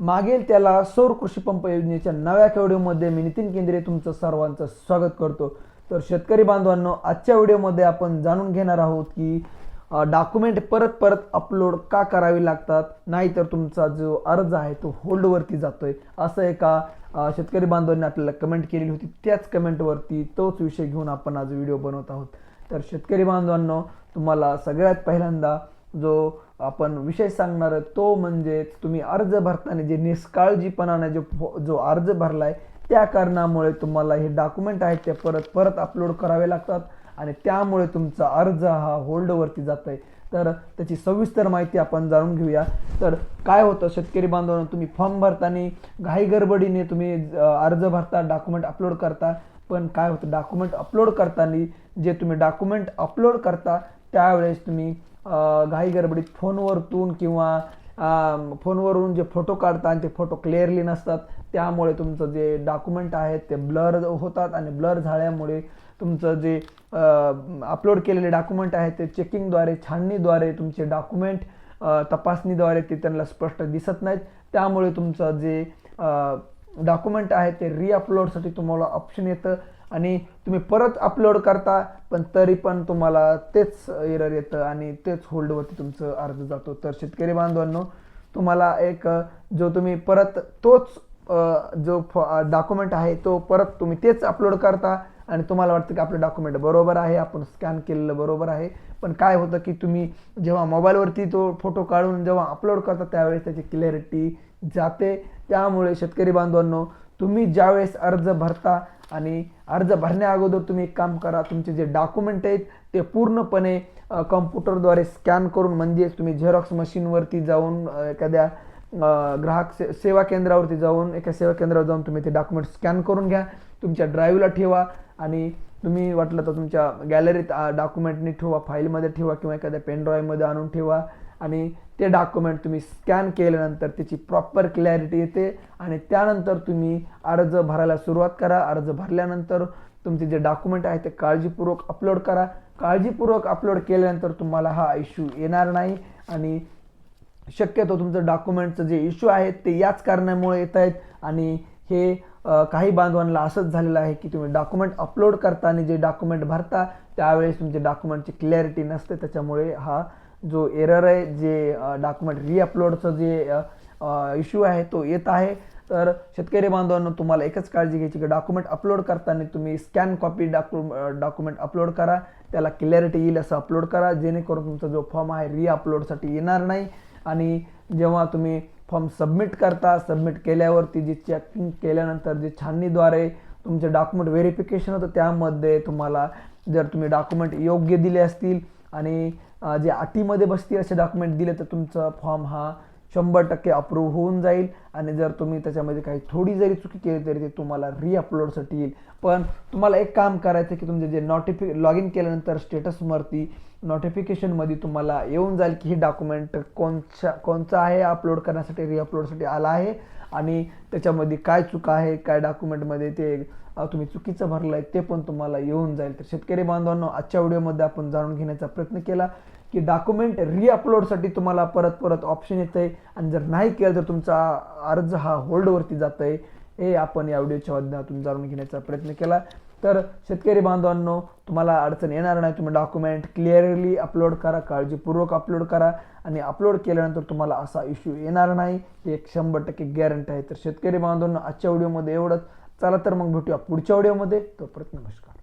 मागेल त्याला सौर कृषी पंप योजनेच्या नव्या व्हिडिओमध्ये मी नितीन केंद्रे तुमचं सर्वांचं स्वागत करतो. तर शेतकरी बांधवांनो आजच्या व्हिडिओमध्ये आपण जाणून घेणार आहोत की डॉक्युमेंट परत परत अपलोड का करावी लागतात? नाहीतर तुमचा जो अर्ज आहे तो होल्डवरती जातोय. असं एका शेतकरी बांधवांनी आपल्याला कमेंट केलेली होती. त्याच कमेंटवरती तोच विषय घेऊन आपण आज व्हिडिओ बनवत आहोत. तर शेतकरी बांधवांनो तुम्हाला सगळ्यात पहिल्यांदा जो आपण विषय सांगणार आहे तो म्हणजे तुम्ही अर्ज भरताना जे निष्काळजीपणाने जो हो, जो अर्ज भरला आहे त्या कारणामुळे तुम्हाला हे डॉक्युमेंट आहेत ते परत परत अपलोड करावे लागतात आणि त्यामुळे तुमचा अर्ज हा होल्डवरती जात आहे तर त्याची सविस्तर माहिती आपण जाणून घेऊया. तर काय होतं शेतकरी बांधवांना तुम्ही फॉर्म भरताना घाई गडबडीने तुम्ही अर्ज भरता डॉक्युमेंट अपलोड करता. पण काय होतं डॉक्युमेंट अपलोड करताना जे तुम्ही डॉक्युमेंट अपलोड करता त्यावेळेस तुम्ही घाई गडबडीत फोनवरतून किंवा फोनवरून जे फोटो काढता आणि ते फोटो क्लिअरली नसतात त्यामुळे तुमचं जे डॉक्युमेंट आहेत ते ब्लर होतात आणि ब्लर झाल्यामुळे तुमचं जे अपलोड केलेले डॉक्युमेंट आहेत ते चेकिंगद्वारे छाननीद्वारे तुमचे डॉक्युमेंट तपासणीद्वारे ते त्यांना स्पष्ट दिसत नाहीत. त्यामुळे तुमचं जे डॉक्युमेंट आहे ते रिअपलोडसाठी तुम्हाला ऑप्शन येतं. आणि तुम्ही परत अपलोड करता पण तरी पण तुम्हाला तेच एरर येतं आणि तेच होल्डवरती तुमचं अर्ज जातो. तर शेतकरी बांधवांनो तुम्हाला एक जो तुम्ही परत तोच जो डॉक्युमेंट आहे तो परत तुम्ही तेच अपलोड करता आणि तुम्हाला वाटतं की आपलं डॉक्युमेंट बरोबर आहे आपण स्कॅन केलेलं बरोबर आहे. पण काय होतं की तुम्ही जेव्हा मोबाईलवरती तो फोटो काढून जेव्हा अपलोड करता त्यावेळेस त्याची क्लॅरिटी जाते. त्यामुळे शेतकरी बांधवांनो तुम्ही ज्यावेळेस अर्ज भरता आणि अर्ज भरण्या अगोदर तुम्ही एक काम करा तुमचे जे डॉक्युमेंट आहेत ते पूर्णपणे कम्प्युटरद्वारे स्कॅन करून म्हणजे तुम्ही झेरॉक्स मशीनवरती जाऊन एखाद्या ग्राहक से सेवा केंद्रावरती जाऊन एका सेवा केंद्रावर जाऊन तुम्ही ते डॉक्युमेंट स्कॅन करून घ्या. तुमच्या ड्राईव्हला ठेवा आणि तुम्ही वाटलं तर तुमच्या गॅलरीत डॉक्युमेंटनी ठेवा फाईलमध्ये ठेवा किंवा एखाद्या पेनड्रॉईव्हमध्ये आणून ठेवा. आणि ते डॉक्युमेंट तुम्ही स्कॅन केल्यानंतर त्याची प्रॉपर क्लॅरिटी येते. आणि त्यानंतर तुम्ही अर्ज भरायला सुरुवात करा. अर्ज भरल्यानंतर तुमचे जे डॉक्युमेंट आहे ते काळजीपूर्वक अपलोड करा. काळजीपूर्वक अपलोड केल्यानंतर तुम्हाला हा इश्यू येणार नाही. आणि शक्यतो तुमचं डॉक्युमेंटचं जे इश्यू आहेत ते याच कारणामुळे येत आहेत. आणि हे काही बांधवांना असंच झालेलं आहे की तुम्ही डॉक्युमेंट अपलोड करता आणि जे डॉक्युमेंट भरता त्यावेळेस तुमचे डॉक्युमेंटची क्लॅरिटी नसते. त्याच्यामुळे हा जो एरर आहे जे डॉक्युमेंट रिअपलोडचं जे इश्यू आहे तो येत आहे. तर शेतकरी बांधवांनो तुम्हाला एकच काळजी घ्यायची की डॉक्युमेंट अपलोड करताना तुम्ही स्कॅन कॉपी डॉक्यु डॉक्युमेंट अपलोड करा. त्याला क्लॅरिटी येईल असं अपलोड करा. जेणेकरून तुमचा जो फॉर्म आहे रिअपलोडसाठी येणार नाही. आणि जेव्हा तुम्ही फॉर्म सबमिट करता सबमिट केल्यावरती जी चेकिंग केल्यानंतर जे छाननीद्वारे तुमचे डॉक्युमेंट व्हेरिफिकेशन होतं त्यामध्ये तुम्हाला जर तुम्ही डॉक्युमेंट योग्य दिले असतील आणि जे अटीमध्ये बसतील असे डॉक्युमेंट दिले तर तुमचा फॉर्म हा शंभर टक्के अप्रूव्ह होऊन जाईल. आणि जर तुम्ही त्याच्यामध्ये काही थोडी जरी चुकी केली तरी ते तुम्हाला रिअपलोडसाठी येईल. पण तुम्हाला एक काम करायचं की तुमचे जे नोटिफि लॉग इन केल्यानंतर स्टेटसवरती नोटिफिकेशनमध्ये तुम्हाला येऊन जाईल की हे डॉक्युमेंट कोणच्या कोणचा आहे अपलोड करण्यासाठी रिअपलोडसाठी आला आहे. आणि त्याच्यामध्ये काय चुका आहे काय डॉक्युमेंटमध्ये ते तुम्ही चुकीचं भरलं आहे ते पण तुम्हाला येऊन जाईल. तर शेतकरी बांधवांनो आजच्या व्हिडिओमध्ये आपण जाणून घेण्याचा प्रयत्न केला. की डॉक्युमेंट रिअपलोडसाठी तुम्हाला परत परत ऑप्शन येतं आहे आणि जर नाही केलं तर तुमचा अर्ज हा होल्डवरती जात आहे हे आपण या व्हिडिओच्या माध्यमातून जाणून घेण्याचा प्रयत्न केला. तर शेतकरी बांधवांनो तुम्हाला अडचण येणार नाही. तुम्ही डॉक्युमेंट क्लिअरली अपलोड करा काळजीपूर्वक अपलोड करा. आणि अपलोड केल्यानंतर तुम्हाला असा इश्यू येणार नाही. हे एक शंभर टक्के गॅरंटी आहे. तर शेतकरी बांधवांनो आजच्या व्हिडिओमध्ये एवढंच. चला तर मग भेटूया पुढच्या व्हिडिओमध्ये तोपर्यंत नमस्कार.